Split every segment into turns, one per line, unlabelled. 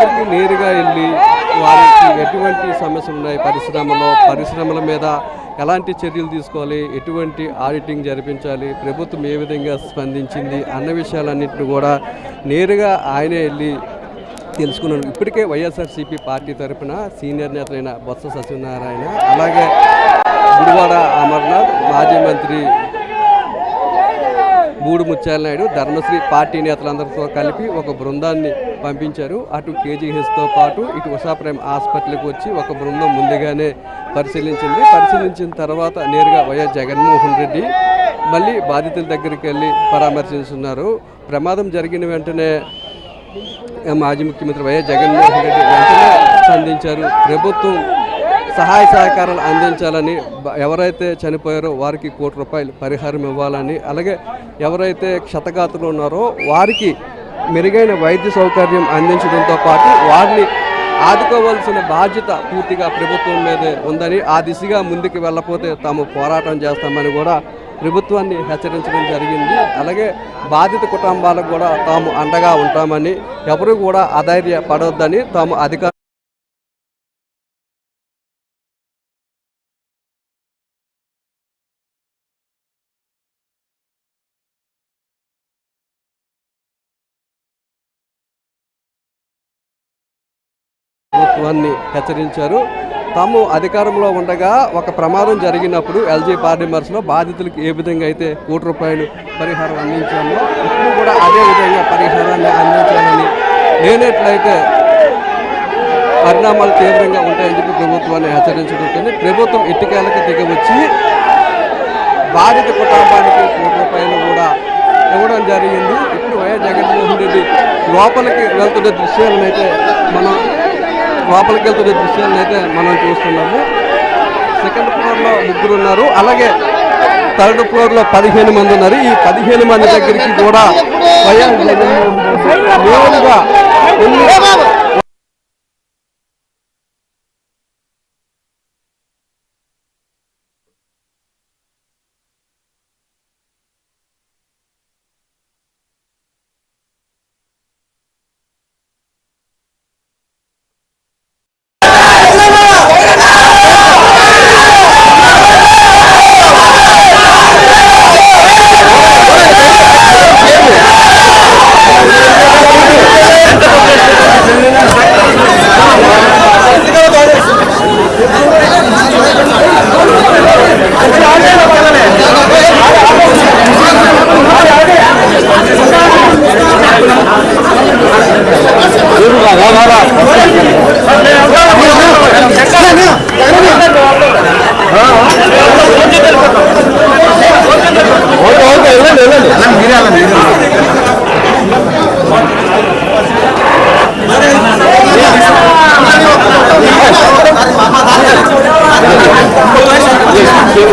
దగ్గరికి నేరుగా వెళ్ళి వారికి ఎటువంటి సమస్యలు ఉన్నాయి పరిశ్రమలో పరిశ్రమల మీద ఎలాంటి చర్యలు తీసుకోవాలి ఎటువంటి ఆడిటింగ్ జరిపించాలి ప్రభుత్వం ఏ విధంగా స్పందించింది అన్న విషయాలన్నింటినీ కూడా నేరుగా ఆయనే వెళ్ళి తెలుసుకున్నాను ఇప్పటికే వైఎస్ఆర్సీపీ పార్టీ తరఫున సీనియర్ నేతలైన బొత్స సత్యనారాయణ అలాగే గుడివాడ అమర్నాథ్ మాజీ మంత్రి మూడు ముత్యాల నాయుడు ధర్మశ్రీ పార్టీ నేతలందరితో కలిపి ఒక బృందాన్ని పంపించారు. అటు కేజీహెచ్తో పాటు ఇటు ఉషాప్రేమ్ హాస్పిటల్కి వచ్చి ఒక బృందం ముందుగానే పరిశీలించింది. పరిశీలించిన తర్వాత నేరుగా వైఎస్ జగన్మోహన్ రెడ్డి మళ్ళీ బాధితుల దగ్గరికి వెళ్ళి పరామర్శిస్తున్నారు ప్రమాదం జరిగిన వెంటనే మాజీ ముఖ్యమంత్రి వైఎస్ జగన్మోహన్ రెడ్డి వెంటనే స్పందించారు. ప్రభుత్వం సహాయ సహకారాలు అందించాలని ఎవరైతే చనిపోయారో వారికి కోటి రూపాయలు పరిహారం ఇవ్వాలని అలాగే ఎవరైతే క్షతగాతులు ఉన్నారో వారికి మెరుగైన వైద్య సౌకర్యం అందించడంతో పాటు వారిని ఆదుకోవాల్సిన బాధ్యత పూర్తిగా ప్రభుత్వం మీదే ఉందని ఆ దిశగా ముందుకు వెళ్ళకపోతే తాము పోరాటం చేస్తామని కూడా ప్రభుత్వాన్ని హెచ్చరించడం జరిగింది. అలాగే బాధిత కుటుంబాలకు కూడా తాము అండగా ఉంటామని ఎవరు కూడా అధైర్య పడొద్దని తాము అధికారులు ప్రభుత్వాన్ని హెచ్చరించారు. తాము అధికారంలో ఉండగా ఒక ప్రమాదం జరిగినప్పుడు ఎల్జీ పార్లిమర్స్లో బాధితులకు ఏ విధంగా అయితే కోటి రూపాయలు పరిహారం అందించామో ఇప్పుడు కూడా అదే విధంగా పరిహారాన్ని అందించాలని లేనట్లయితే పరిణామాలు తీవ్రంగా ఉంటాయని చెప్పి ప్రభుత్వాన్ని హెచ్చరించబడుతుంది ప్రభుత్వం ఇటుకేలకు దిగవచ్చి బాధిత కుటుంబానికి కోటి రూపాయలు కూడా ఇవ్వడం జరిగింది. ఇప్పుడు వైఎస్ జగన్మోహన్ రెడ్డి లోపలికి వెళ్తున్న దృశ్యాలను అయితే మనం లోపలికి వెళ్తున్న దృశ్యాలను అయితే మనం చూస్తున్నాము. సెకండ్ ఫ్లోర్లో ముగ్గురు ఉన్నారు. అలాగే థర్డ్ ఫ్లోర్లో పదిహేను మంది ఉన్నారు. ఈ పదిహేను మంది దగ్గరికి కూడా వైఎస్ జగన్మోహన్ రెడ్డి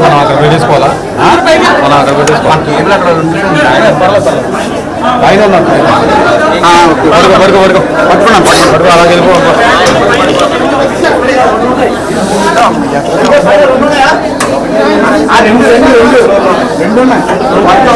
మనం అక్కడ పెట్టేసుకోవాలా?
మనం అక్కడ పెట్టేసుకోవాలి? ఐదు వందలు పడుకో పడుకో పడుకో పట్టుకున్నాం పట్టుకున్నాం పడుకో అలా వెళ్ళిపోకో రెండు రెండు రెండు రెండు ఉన్నాయి